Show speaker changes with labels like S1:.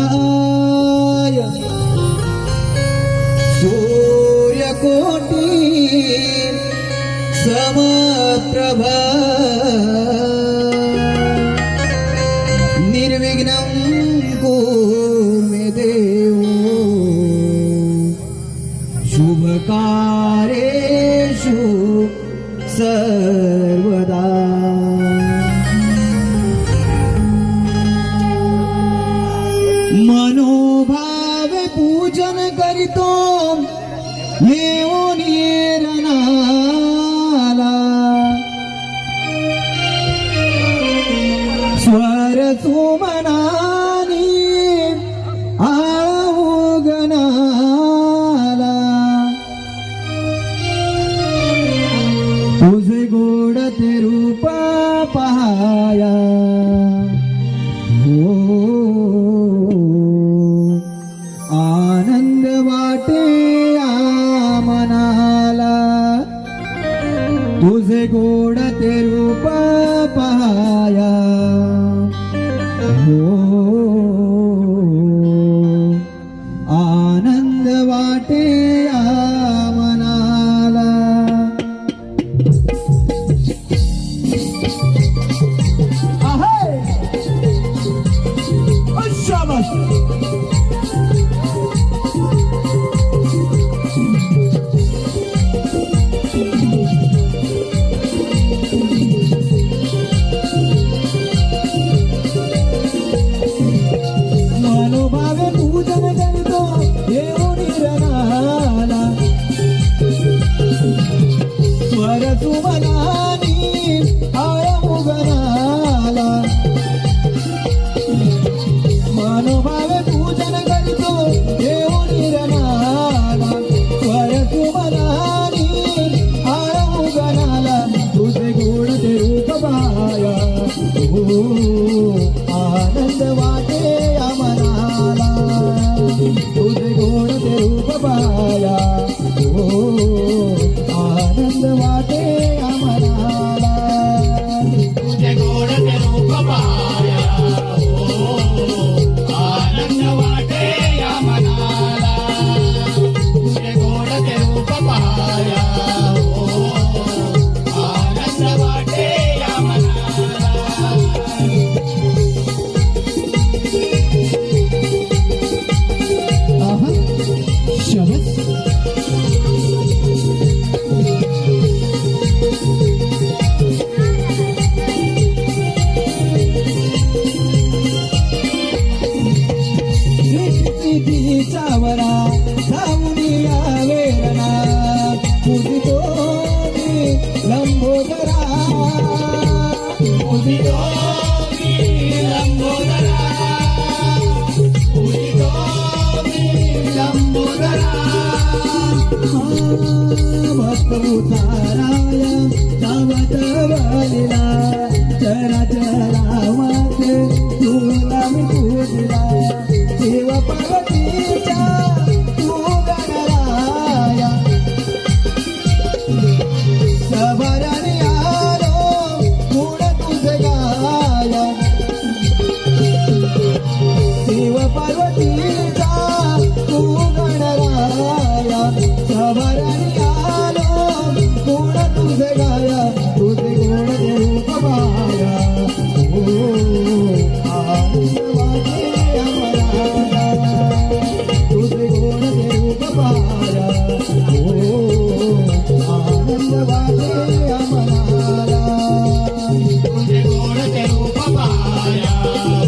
S1: वक्रतुण्डमहाकाय सूर्यकोटि समप्रभा निर्विघ्नं को मे शुभकारेषु स मनोभाव पूजन करीतो. येऊन येरनाला स्वर सुमनानी आवगनाला तुझे गोड ते रूप पहाया. तुझे गोड ते रूप पहाया हो. आनंद वाटे मनाला आहे आनंद वाटे मनाला तुझे गोड ते रूप हो आनंद वाटे भक्त उताराया नावत बलिला चरा चरा ગુણ તે રૂપ પાયા.